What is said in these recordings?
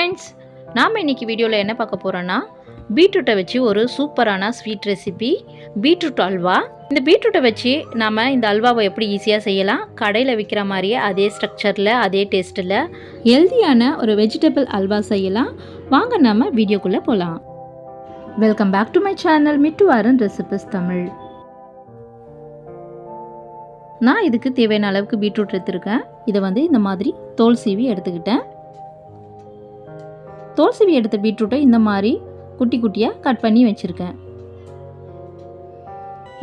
இன்னைக்கு வீடியோவில் என்ன பார்க்க போகிறோன்னா பீட்ரூட்டை வச்சு ஒரு சூப்பரான ஸ்வீட் ரெசிபி பீட்ரூட் அல்வா. இந்த பீட்ரூட்டை வச்சு நாம் இந்த அல்வாவை எப்படி ஈஸியாக செய்யலாம் கடையில் விற்கிற மாதிரியே அதே ஸ்ட்ரக்சரில் அதே டேஸ்ட்டில் ஹெல்தியான ஒரு வெஜிடபிள் அல்வா செய்யலாம். வாங்க நம்ம வீடியோக்குள்ளே போகலாம் welcome back to my channel Mittu Warren recipes Tamil. நான் இதுக்கு தேவையான அளவுக்கு பீட்ரூட் எடுத்திருக்கேன். இதை வந்து இந்த மாதிரி தோல் சீவி எடுத்துக்கிட்டேன். தோல்சவி எடுத்த பீட்ரூட்டை இந்த மாதிரி குட்டி குட்டியாக கட் பண்ணி வச்சுருக்கேன்.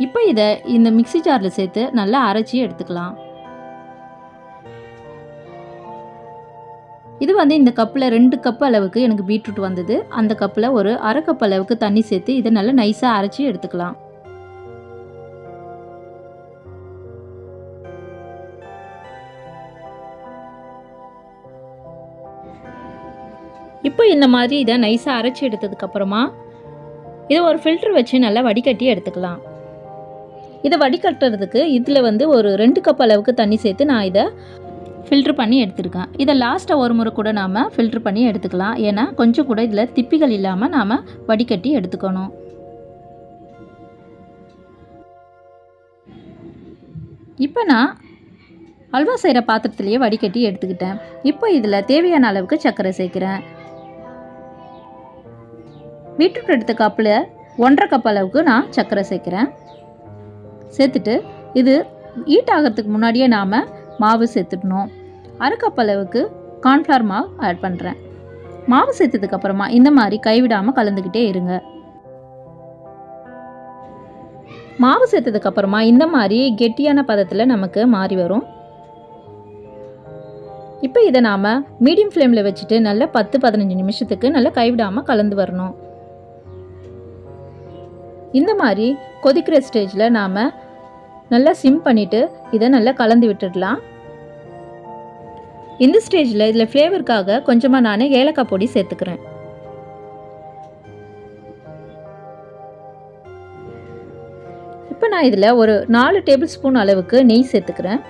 இப்போ இதை இந்த மிக்ஸி ஜாரில் சேர்த்து நல்லா அரைச்சி எடுத்துக்கலாம். இது வந்து இந்த கப்பில் ரெண்டு கப் அளவுக்கு எனக்கு பீட்ரூட் வந்தது. அந்த கப்பில் ஒரு அரை கப் அளவுக்கு தண்ணி சேர்த்து இதை நல்லா நைஸாக அரைச்சி எடுத்துக்கலாம். இப்போ இந்த மாதிரி இதை நைஸாக அரைச்சி எடுத்ததுக்கப்புறமா இதை ஒரு ஃபில்டர் வச்சு நல்லா வடிகட்டி எடுத்துக்கலாம். இதை வடிகட்டுறதுக்கு இதில் வந்து ஒரு ரெண்டு கப் அளவுக்கு தண்ணி சேர்த்து நான் இதை ஃபில்ட்ரு பண்ணி எடுத்துருக்கேன். இதை லாஸ்ட்டாக ஒரு முறை கூட நாம் ஃபில்ட்ரு பண்ணி எடுத்துக்கலாம். ஏன்னா கொஞ்சம் கூட இதில் திப்பிகள் இல்லாமல் நாம் வடிகட்டி எடுத்துக்கணும். இப்போ நான் அல்வா செய்கிற பாத்திரத்துலேயே வடிகட்டி எடுத்துக்கிட்டேன். இப்போ இதில் தேவையான அளவுக்கு சர்க்கரை சேர்க்குறேன். பீட்ரூட் எடுத்த கப்பில் ஒன்றரை கப் அளவுக்கு நான் சர்க்கரை சேர்க்குறேன். சேர்த்துட்டு இது ஹீட் ஆகிறதுக்கு முன்னாடியே நாம் மாவு சேர்த்துடணும். அரை கப் அளவுக்கு கார்ன்ஃப்ளவர் மாவு ஆட் பண்ணுறேன் மாவு சேர்த்ததுக்கப்புறமா இந்த மாதிரி கைவிடாமல் கலந்துக்கிட்டே இருங்க. மாவு சேர்த்ததுக்கப்புறமா இந்த மாதிரி கெட்டியான பதத்தில் நமக்கு மாறி வரும். இப்போ இதை நாம் மீடியம் ஃப்ளேமில் வச்சுட்டு நல்லா பத்து பதினஞ்சு நிமிஷத்துக்கு நல்லா கைவிடாமல் கலந்து வரணும். இந்த மாதிரி கொதிக்கிற ஸ்டேஜில் நாம் நல்லா சிம் பண்ணிவிட்டு இதை நல்லா கலந்து விட்டுடலாம். இந்த ஸ்டேஜில் இதில் ஃப்ளேவருக்காக கொஞ்சமாக நான் ஏலக்காய் பொடி சேர்த்துக்கிறேன். இப்போ நான் இதில் ஒரு நாலு டேபிள் ஸ்பூன் அளவுக்கு நெய் சேர்த்துக்கிறேன்.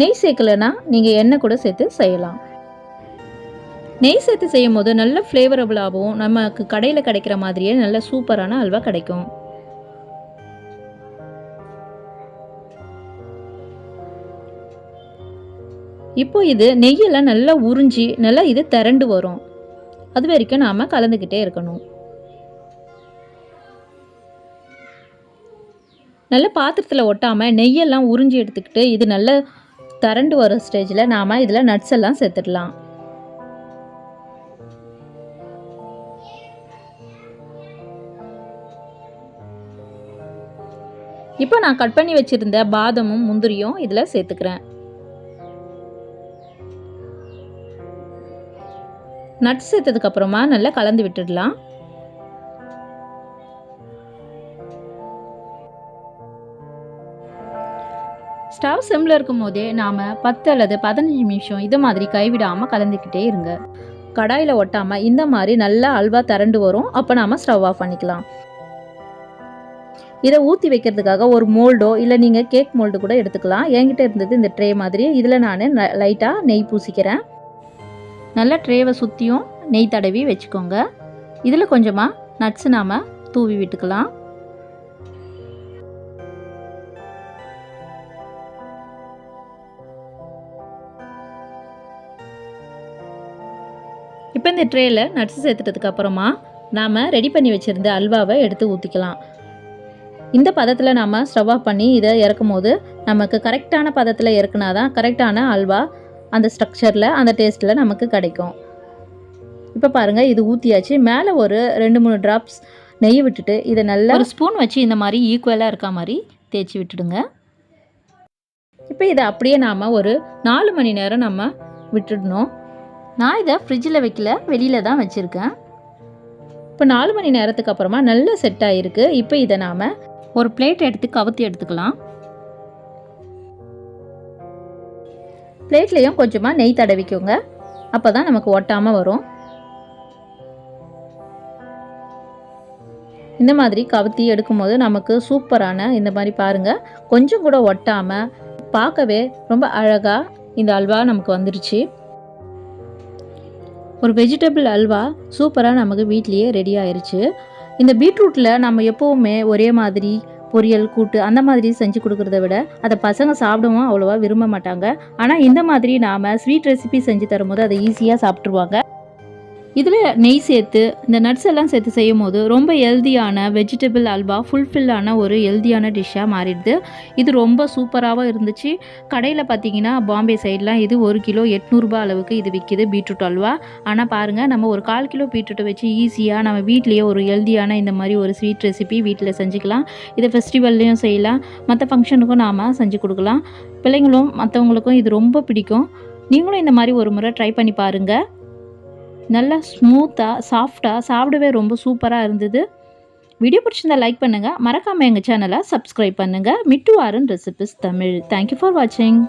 நெய் சேர்க்கலைன்னா நீங்கள் எண்ணெய் கூட சேர்த்து செய்யலாம். நெய் சேர்த்து செய்யும் போது நல்ல ஃப்ளேவரபுளாகவும் நமக்கு கடையில் கிடைக்கிற மாதிரியே நல்ல சூப்பரான அல்வா கிடைக்கும். இப்போ இது நெய்யெல்லாம் நல்லா உறிஞ்சி நல்லா இது திரண்டு வரும். அது வரைக்கும் நாம் கலந்துக்கிட்டே இருக்கணும். நல்ல பாத்திரத்தில் ஒட்டாமல் நெய்யெல்லாம் உறிஞ்சி எடுத்துக்கிட்டு இது நல்ல திரண்டு வர ஸ்டேஜில் நாம் இதில் நட்ஸ் எல்லாம் சேர்த்துடலாம். இப்போ நான் கட் பண்ணி வச்சுருந்த பாதமும் முந்திரியும் இதில் சேர்த்துக்கிறேன். நட்ஸ் சேர்த்ததுக்கப்புறமா நல்லா கலந்து விட்டுடலாம். ஸ்டவ் சிம்மில் இருக்கும் போதே நாம் பத்து அல்லது பதினஞ்சு நிமிஷம் இது மாதிரி கைவிடாமல் கலந்துக்கிட்டே இருங்க. கடாயில் ஒட்டாமல் இந்த மாதிரி நல்லா அல்வா திரண்டு வரும். அப்போ நாம் ஸ்டவ் ஆஃப் பண்ணிக்கலாம். இதை ஊற்றி வைக்கிறதுக்காக ஒரு மோல்டோ இல்லை நீங்கள் கேக் மோல்டு கூட எடுத்துக்கலாம். என்கிட்ட இருந்தது இந்த ட்ரே மாதிரி. இதில் நான் லைட்டாக நெய் பூசிக்கிறேன். நல்லா ட்ரேவை சுற்றியும் நெய் தடவி வச்சுக்கோங்க. இதில் கொஞ்சமாக நட்ஸு நாம் தூவி விட்டுக்கலாம். இப்போ இந்த ட்ரேயில் நட்ஸ் சேர்த்துட்டதுக்கு அப்புறமா நாம் ரெடி பண்ணி வச்சுருந்த அல்வாவை எடுத்து ஊற்றிக்கலாம் இந்த பதத்தில் நாம் ஸ்டவ் ஆஃப் பண்ணி இதை இறக்கும் போது நமக்கு கரெக்டான பதத்தில் இறக்குனா தான் கரெக்டான அல்வா அந்த ஸ்ட்ரக்சரில் அந்த டேஸ்ட்டில் நமக்கு கிடைக்கும். இப்போ பாருங்கள் இது ஊற்றியாச்சு மேலே ஒரு ரெண்டு மூணு ட்ராப்ஸ் நெய் விட்டுட்டு இதை நல்லா ஒரு ஸ்பூன் வச்சு இந்த மாதிரி ஈக்குவலாக இருக்க மாதிரி தேய்ச்சி விட்டுடுங்க. இப்போ இதை அப்படியே நாம் ஒரு நாலு மணி நேரம் நம்ம விட்டுடணும். நான் இதை ஃப்ரிட்ஜில் வைக்கல வெளியில் தான் வச்சுருக்கேன். இப்போ நாலு மணி நேரத்துக்கு அப்புறமா நல்லா செட் ஆகிருக்கு இப்போ இதை நாம் ஒரு பிளேட் எடுத்து கவுத்தி எடுத்துக்கலாம். பிளேட்லேயும் கொஞ்சமாக நெய் தடவிக்கோங்க. அப்போ தான் நமக்கு ஒட்டாமல் வரும். இந்த மாதிரி கவுத்தி எடுக்கும்போது நமக்கு சூப்பரான இந்த மாதிரி பாருங்கள் கொஞ்சம் கூட ஒட்டாமல் பார்க்கவே ரொம்ப அழகாக இந்த அல்வா நமக்கு வந்துருச்சு. ஒரு வெஜிடபிள் அல்வா சூப்பராக நமக்கு வீட்லேயே ரெடி ஆயிடுச்சு இந்த பீட்ரூட்டில் நம்ம எப்போவுமே ஒரே மாதிரி பொரியல் கூட்டு அந்த மாதிரி செஞ்சு கொடுக்குறத விட அதை பசங்க சாப்பிடவும் அவ்வளோவா விரும்ப மாட்டாங்க. ஆனால் இந்த மாதிரி நாம் ஸ்வீட் ரெசிபி செஞ்சு தரும்போது அதை ஈஸியாக சாப்பிட்ருவாங்க இதில் நெய் சேர்த்து இந்த நட்ஸ் எல்லாம் சேர்த்து செய்யும் போது ரொம்ப ஹெல்தியான வெஜிடபிள் அல்வா ஃபுல்ஃபில்லான ஒரு ஹெல்தியான டிஷ்ஷாக மாறிடுது. இது ரொம்ப சூப்பராகவும் இருந்துச்சு. கடையில் பார்த்தீங்கன்னா பாம்பே சைட்லாம் இது ஒரு கிலோ எட்நூறுபா அளவுக்கு இது விற்கிது பீட்ரூட் அல்வா. ஆனால் பாருங்கள் நம்ம ஒரு கால் கிலோ பீட்ரூட்டை வச்சு ஈஸியாக நம்ம வீட்லேயே ஒரு ஹெல்தியான இந்த மாதிரி ஒரு ஸ்வீட் ரெசிபி வீட்டில் செஞ்சுக்கலாம். இதை ஃபெஸ்டிவல்லையும் செய்யலாம். மற்ற ஃபங்க்ஷனுக்கும் நாம் செஞ்சு கொடுக்கலாம். பிள்ளைங்களும் மற்றவங்களுக்கும் இது ரொம்ப பிடிக்கும். நீங்களும் இந்த மாதிரி ஒரு முறை ட்ரை பண்ணி பாருங்கள் நல்லா ஸ்மூத்தாக சாஃப்டாக சாப்பிடவே ரொம்ப சூப்பராக இருந்தது. வீடியோ பிடிச்சிருந்தா லைக் பண்ணுங்கள் மறக்காமல் எங்கள் சேனலை சப்ஸ்கிரைப் பண்ணுங்கள் Mittu Aaron recipes Tamil thank you for வாட்சிங்